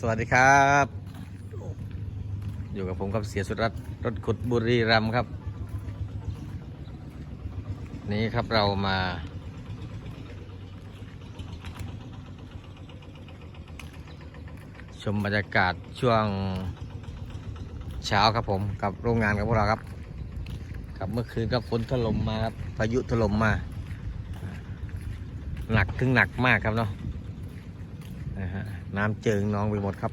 สวัสดีครับ อยู่กับผมกับเสียสุรัตน์รถขุดบุรีรัมครับ นี้ครับเรามา ชมบรรยากาศช่วงเช้าครับผมกับโรงงานกับพวกเราครับครับเมื่อคืนก็ฝนถล่มมาครับพายุถล่มมา หนักถึงหนักมากครับเนาะ นะฮะน้ำเจิงนองไปหมดครับ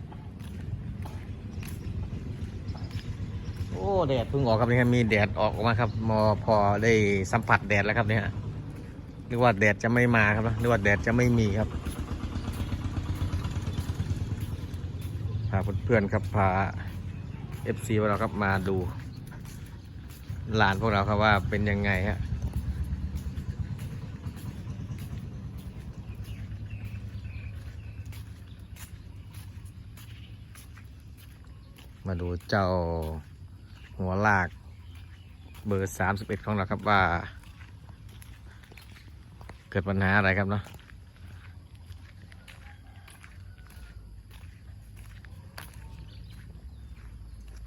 โอ้แดดเพิ่งออกครับนี่ครับมีแดดออกมาครับมอพอได้สัมผัสแดดแล้วครับเนี่ยนึกว่าแดดจะไม่มาครับนะนึกว่าแดดจะไม่มีครับพาเพื่อนๆครับพาเอฟซีพวกเราครับมาดูลานพวกเราครับว่าเป็นยังไงฮะ มาดูเจ้าหัวลาก เบอร์สามสิบเอ็ดของเราครับว่า เกิดปัญหาอะไรครับเนาะ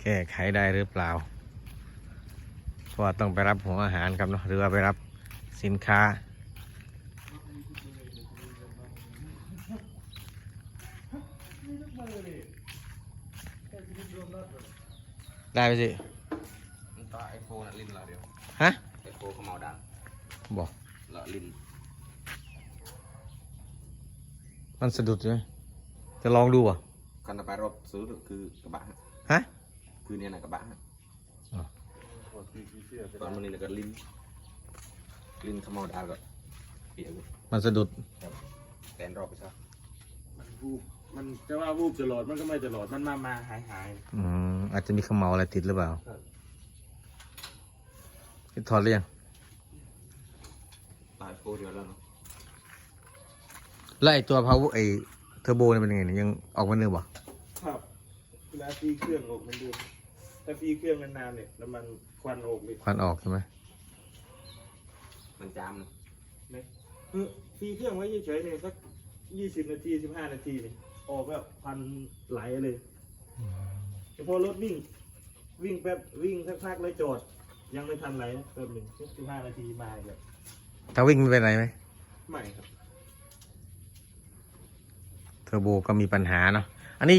แก้ไขได้หรือเปล่า เพราะต้องไปรับหัวอาหารครับเนาะหรือว่าไปรับสินค้า ได้ไปสิมันต่อไอโฟนลิ้นเราเดียวฮะไอโฟนเขาเมาดังบอกเราลิ้นมันสะดุดใช่ไหมจะลองดูอะกันต่อไปรถซื้อคือกระบะฮะคือเนี่ยนะกระบะอ๋อตอนมันนี่ก็ลิ้นลิ้นเขาเมาดังก็เปียกอยู่มันสะดุดแตนรอบไปซะมันวูบ มันจะว่าวูบตลอดมันก็ไม่ตลอดมันมามาหายหายอืมอาจจะมีขมเมาอะไรติดหรือเปล่าครับถอดหรือยังตายโฟนเดียวแล้วเนาะแล้วไอตัวพาวไอเทอร์โบเนี่ยเป็นยังไงเนี่ยยังออกมาเนื้อบ่ครับเวลาตีเครื่องออกมันดูถ้าตีเครื่องนานๆเนี่ยแล้วมันควันออกเลยควันออกใช่ไหมมันจามนะนะคือตีเครื่องไว้เฉยๆเนี่ยสักยี่สิบนาทีสิบห้านาทีเนี่ย ออกแบบควันไหลเลยเฉพาะรถวิ่ง วิ่งแป๊บวิ่งสักพักแล้วจอด ยังไม่ทันไหลนะแป๊บหนึ่งสิบห้านาทีมาอีกแบบถ้าวิ่งไม่เป็นไรไหมไม่ครับเทอร์โบก็มีปัญหาเนาะอันนี้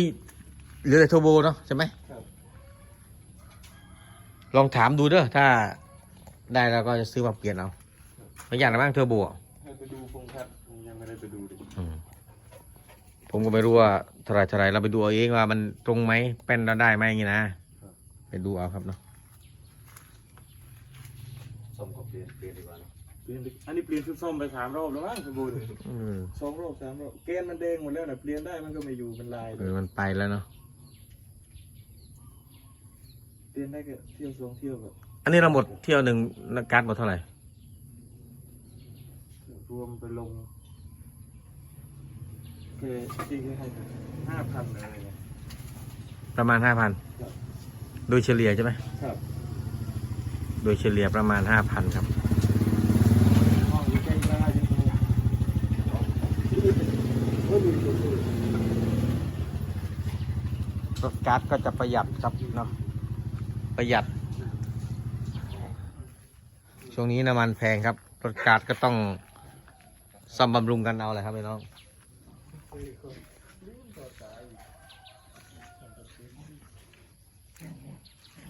เหลือแต่เทอร์โบเนาะใช่ไหมครับลองถามดูเด้อถ้าได้เราก็จะซื้อมาเปลี่ยนเอาไม่อยากนะบ้างเทอร์โบอะให้ไปดูพงทัศน์ยังไม่ได้ไปดูเลยอืม ผมก็ไม่รู้ว่าเท่าไหรเท่าไหรเราไปดูเอาเองว่ามันตรงไหมเป็นเราได้ไหมอย่างงี้นะไปดูเอาครับเนาะส้มก็เปลี่ยนเปลี่ยนดีกว่าเนอะเปลี่ยนดิอันนี้เปลี่ยนชุดส้มไปสามรอบแล้วมั้งสมบูรณ์อืมสองรอบสามรอบเกณฑ์มันแดงหมดแล้วนะเปลี่ยนได้มันก็ไม่อยู่เป็นลายเลเอยอมันไปแล้วเนาะเปลี่ยนได้แค่เที่ยวสองเที่ยวแบบอันนี้เราหมดเที่ยวหนึ่งนักการดหมดเท่าไหร่รวมไปลง แค่ที่ให้ห้าพันอะไรเงี้ยประมาณห้าพันครับโดยเฉลี่ยใช่ไหมครับโดยเฉลี่ยประมาณห้าพันครับ ห้องอยู่ใกล้บ้านอยู่ตรงนี้โอ้ยดูดูดูรถการ์ดก็จะประหยัดครับเนาะประหยัด ช่วงนี้น้ำมันแพงครับ รถการ์ดก็ต้องซ่อมบำรุงกันเอาเลยครับพี่น้อง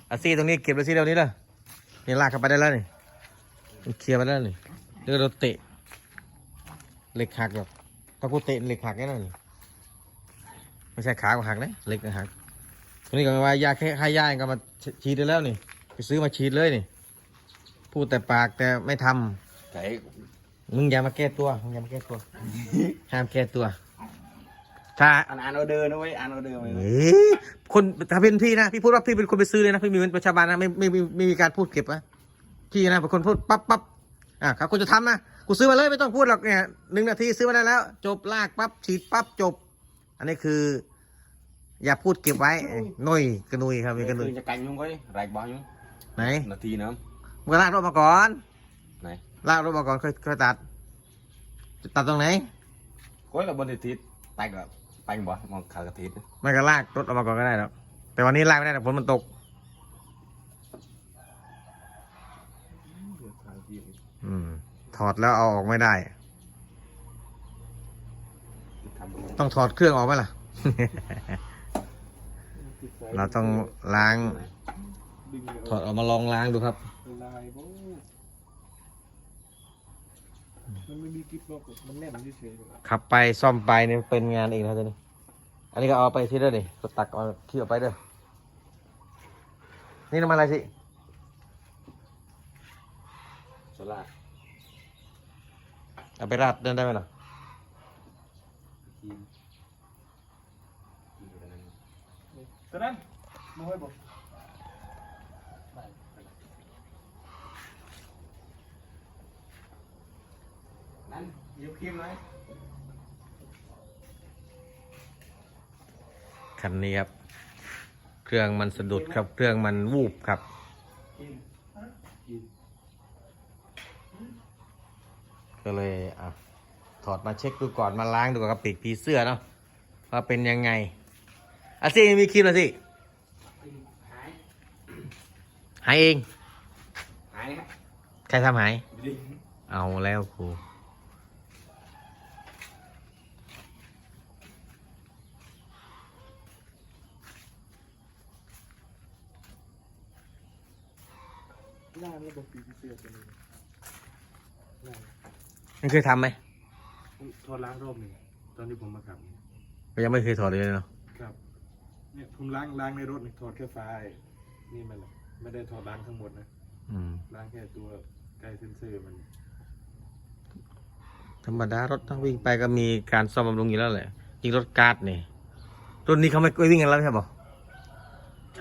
อาซีตรงนี้เก็บเลยซีเดี๋ยวนี้เลยนี่ลากเข้าไปได้แล้วนี่มันเคลียร์ไปแล้วนี่เรื่องรถเตะเหล็กหักหรอกถ้ากูเตะเหล็กหักแน่นอนนี่ไม่ใช่ขาก็หักนะเหล็กก็หักตรงนี้ก็ไม่ว่ายาแค่ค่ายาเองก็มาฉีดได้แล้วนี่ไปซื้อมาฉีดเลยนี่พูดแต่ปากแต่ไม่ทำไก่มึงอย่ามาแก้ตัวมึงอย่ามาแก้ตัวห้ามแก้ตัว ถ้าอ่านอ่านเอาเดินนะเว้ยอ่านเอาเดินไปเอ้ยคนถ้าเป็นพี่นะพี่พูดว่าพี่เป็นคนไปซื้อเลยนะพี่มีเงินประชาบาลนะไม่ไม่ไม่ไม่มีการพูดเก็บนะพี่นะเป็นคนพูดปั๊บปั๊บอะครับคุณจะทำนะกูซื้อมาเลยไม่ต้องพูดหรอกเนี่ยหนึ่งนาทีซื้อมาได้แล้ว จบลากปั๊บฉีดปั๊บจบ อันนี้คือ อย่าพูดเก็บไว้หนุ่ยกระนุยครับมีกระนุยคือจะกันยุงไว้ไรบ้ายุงไหนนาทีนะมึงก็ลากรถมาก่อนไหนลากรถมาก่อนค่อยค่อยตัดตัดตรงไหนก้อยกับบนทิศตายกับ ไปบ่มองขากระติดไม่ก็ลากรถออกมาก่อนก็ได้หรอกแต่วันนี้ลากไม่ได้หรอกฝนมันตกอืมถอดแล้วเอาออกไม่ได้ ต้องถอดเครื่องออกไหมล่ะ เราต้องล้าง ถอดออกมาลองล้างดูครับ ลายบ้ มันไม่มีกิ๊บล็อกมันแน่นเฉยๆขับไปซ่อมไปเนี่ยเป็นงานเองนะจ๊ะนี่อันนี้ก็เอาไปที่เด้อนี่ก็ตักเอาขี้ออกไปเด้อนี่น้ำมันอะไรสิโซล่าเอาไปราดเดินได้ไหมล่ะทีมทีมอะไรนั่นตอนนั้นมาให้บอก นั่นยกครีมไหมคันนี้ครับ เครื่องมันสะดุดครับ เครื่องมันวูบครับกินกินก็เลยอะถอดมาเช็คดูก่อนมาล้างดูกับปีกผีเสื้อเนาะว่าเป็นยังไงอะสิมีคลิปแล้วสิหายหายเองหายครับใครทำหายดิเอาแล้วครู หน้าระบบปีเสื้อตัวนี้หน้ามันเคยทำไหมถอดล้างรอบหนึ่งตอนที่ผมมาขับก็ยังไม่เคยถอดเลยเนาะครับ เนี่ยผมล้างล้างในรถนี่ถอดแค่ไฟนี่มันแหละไม่ได้ถอดล้างทั้งหมดนะอืมล้างแค่ตัวไกลเซนเซอร์มัน ธรรมดารถต้องวิ่งไปก็มีการซ่อมบำรุงอยู่แล้วแหละยิงรถการ์ดนี่รุ่นนี้เขาไม่ไม่วิ่งกันแล้วใช่ปะ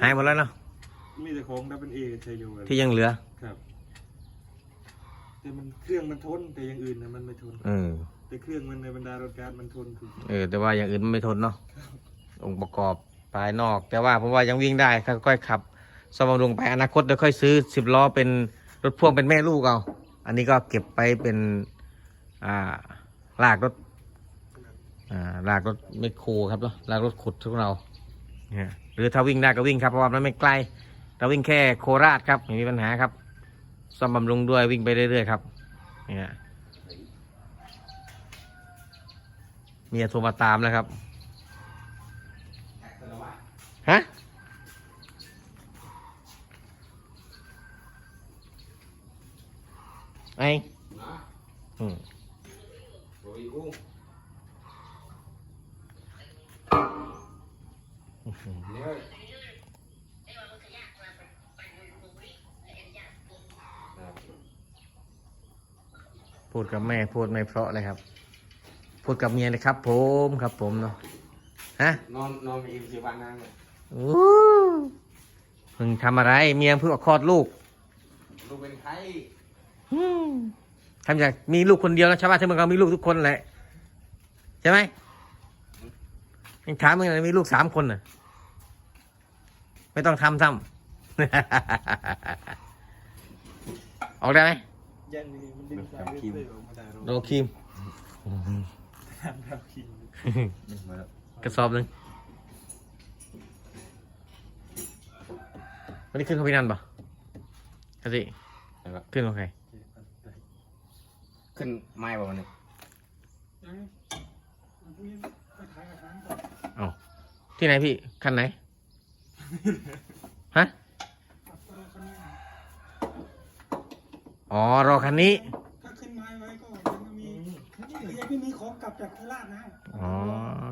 หายหมดแล้วเนาะ มีแต่ของดับเบิลเอชัยโยกันที่ยังเหลือ ครับ แต่มันเครื่องมันทนแต่อย่างอื่นนะมันไม่ทนเออแต่เครื่องมันในบรรดารถการดมันทนถูกเออ แต่ว่าอย่างอื่นมันไม่ทนเนาะองค์ประกอบภายนอก แต่ว่าผมว่ายังวิ่งได้ค่อยๆขับซ่อมบำรุงไปอนาคตเดี๋ยวค่อยซื้อสิบล้อเป็นรถพ่วงเป็นแม่ลูกเอา อันนี้ก็เก็บไปเป็นอ่าลากรถอ่าลากรถไมคโครครับเนาะลากรถขุดของเราเนี่ยหรือถ้าวิ่งได้ก็วิ่งครับเพราะว่ามันไม่ไกล เราวิ่งแค่โคราชครับไม่มีปัญหาครับซ่อมบำรุงด้วยวิ่งไปเรื่อยๆครับเนี่ยเมียโทรมาตามแล้วครับฮะไออืม โอ้ยกุ้งเนี่ย พูดกับแม่พูดไม่เพราะเลยครับ พูดกับเมียเลยครับ ผมครับ ผมเนาะฮะนอนนอนไปอีกสิบวันนั่งเนี่ยอู้เพิ่งทำอะไร เมียเพิ่งคลอดลูก ลูกเป็นไข้อืมทำจากมีลูกคนเดียวนะชาวบ้านที่เมืองเรามีลูกทุกคนแหละใช่ไหมยังถามมึงเลยมีลูกสามคนน่ะ ไม่ต้องทำซ้ำออกได้ไหม ยังนี่มันดึงสายเซอร์ออกมาได้รโดครีมทำแบบคิงมาแล้วกระสอบหนึ่งวันนี้ขึ้นเขาพี่นันปะครับสินะครับขึ้นของใครขึ้นไม้ป่ะวันนี้เอ้าที่ไหนพี่คันไหน ฮะ อ๋อรอคันนี้ ถ้าขึ้นไม้ไว้ก็ยังมียังไม่มีของกลับจากโคราชนะอ๋อ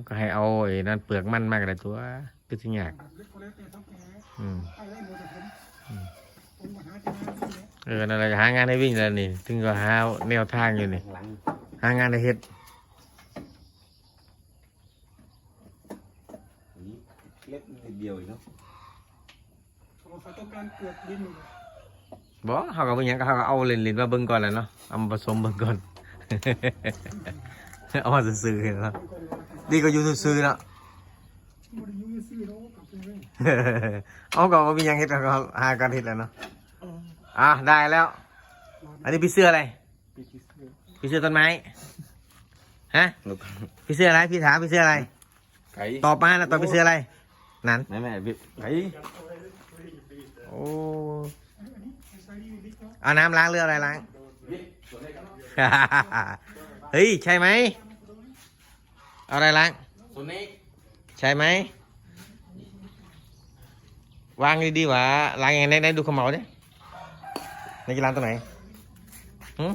ก็ให้เอาไอ้นั่นเปลือกมันมากเลยตัวคือสิ่งอยากเล็กคนเล็กแต่ต้องแก่อืมไปได้หมดแต่ผมผมมาหาจะงานที่นี่เออนั่นแหละหางานให้วิ่งแล้วนี่ ถึงก็หาแนวทางอยู่นี่ หลังหางานให้เฮ็ดนี้เล็กนิดเดียวอีกเนาะเขาเขาต้องการเปลือกดินอยู่ บ่เขาก็บ่หยังก็เขาก็เอาเล่นๆมาเบิ่งก่อนแหละเนาะเอามาผสมเบิ่งก่อน เอามาซื้อๆเห็นเนาะมันก็เลยว่าดีก็อยู่ซื่อๆเนาะบริยูซื้อแล้วกลับไปเลยเอาก็บ่มีหยังเฮ็ดก็หากันเฮ็ดแหล้วเนาะอะได้แล้ว อันนี้พี่เสื้ออะไร ปีคิเซอร์พี่เสื้อต้นไม้ ฮะลูกพี่เสื้ออะไร พี่ถามพี่เสื้ออะไร ไก่ตอบมานะตอบไปซื้ออะไร นั้น ไม่ไม่พี่ไก่โอ้ เอาน้ำล้างเรืออะไรล้าง เฮ้ย ใช่ไหมเอาอะไรล้างตัวนี้ใช่ไหม วางดีๆวะล้างยังไงไหนๆดูขมเหลาดิในจะล้างตัวไหนหืม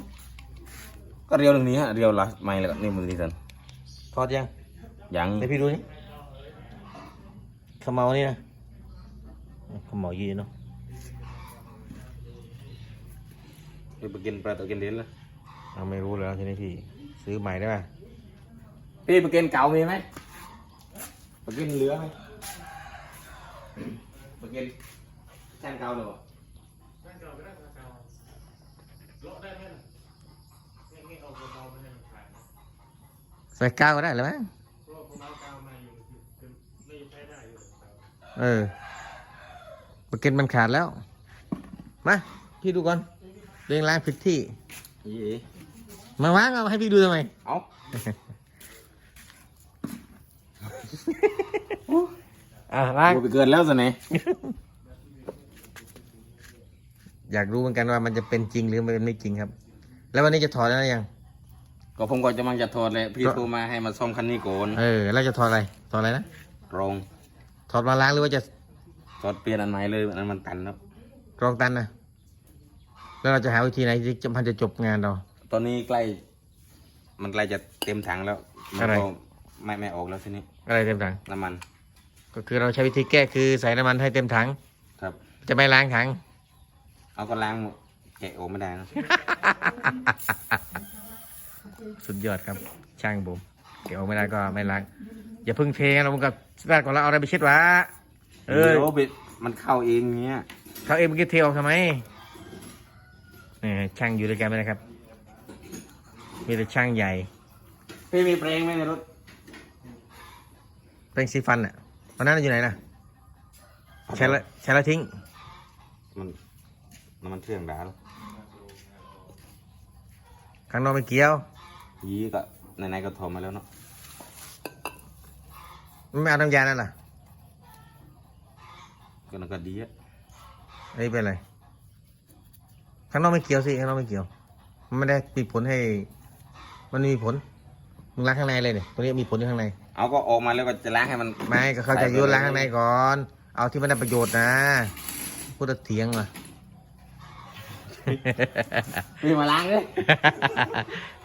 ก็เรียวตรงนี้ฮะเรียวละไม่แล้วก็นี่มือที่สันถอดยังยังให้พี่ดูนี่ขมเหลานี่นะขมเหลายืนเนาะ พี่ไปกินปลาตัวกินเด่นละเราไม่รู้แล้วทีนี้พี่ซื้อใหม่ได้ป่ะพี่ไปกินเก่ามีไหมไปกินเหลือไหมไปกินแทนเก่าเลยวะใส่ก้าวก็ได้แล้วมั้งเออประเก็นมันขาดแล้ว มา พี่ดูก่อน เรียงล้างผิดที่ยี่มาวางเอาให้พี่ดูทำไม เอาอะล้างกูไปเกินแล้วสิเนี่ยอยากรู้เหมือนกันว่ามันจะเป็นจริงหรือมันไม่จริงครับ แล้ววันนี้จะถอดแล้วยัง ก็ผมก็จะมังจะถอดเลยพี่โทรมาให้มาซ่อมคันนี้ก่อนเออ แล้วจะถอดอะไร ถอดอะไรนะ รองถอดมาล้างหรือว่าจะถอดเปลี่ยนอันใหม่เลยอันนั้นมันตันครับกรองตันนะ แล้วเราจะหาวิธีไหนที่จะมันจะจบงานเรา ตอนนี้ใกล้ มันใกล้จะเต็มถังแล้วมันอะไร ก็ไม่ไม่ออกแล้วทีนี้อะไรเต็มถัง น้ำมันก็คือเราใช้วิธีแก้คือใส่น้ำมันให้เต็มถัง ครับ จะไม่ล้างถัง เอาก็ล้างแกะออกไม่ได้นะสุดยอดครับ ช่างผมเดี๋ยวไม่ได้ก็ไม่ล้าง อย่าเพิ่งเทกันเรามันก็สตาร์ทก่อนแล้วเอาอะไรไปเช็ดวะเออเดี๋ยวไปมันเข้าเองเงี้ยเขาเองเมื่อกี้เทออกทำไม นี่ช่างอยู่ด้วยกันไหมนะครับ มีแต่ช่างใหญ่ พี่มีเพลงไหมในรถเป็นสีฟันอะตอนนั้นอยู่ไหนนะใช้แล้วใช้แล้วทิ้ง มันน้ำมันเครื่องด่าแล้วข้างนอกไม่เกี่ยว ยีก็ไหนๆก็โทรมาแล้วเนาะไม่เอาน้ำยานั่นล่ะก็นั่นก็ดีอะอันนี้เป็นอะไร ข้างนอกไม่เกี่ยวสิข้างนอกไม่เกี่ยว มันไม่ได้มีผลให้ มันไม่มีผลมึงล้างข้างในเลยเนี่ยตัวนี้มีผลอยู่ข้างในเอาก็ออกมาแล้วก็จะล้างให้มันไม่ก็เขาจะโยนล้างข้างในก่อน เอาที่มันได้ประโยชน์นะพูดแล้วเถียงว่ะ พี่มาล้างเลย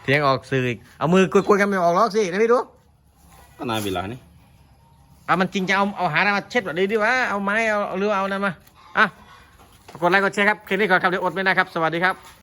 เถียงออกสื่ออีกเอามือกดๆกันไม่ออกหรอกสินะพี่ดูก็นายเวลานี่เอามันจริงจะเอาเอาหาอะไรมาเช็ดแบบนี้ดีวะเอาไม้เอาเอาหรือเอานั่นมาอะ กดไลค์กดแชร์ครับคลิปนี้ก่อนครับเดี๋ยวอดไม่ได้ครับ สวัสดีครับ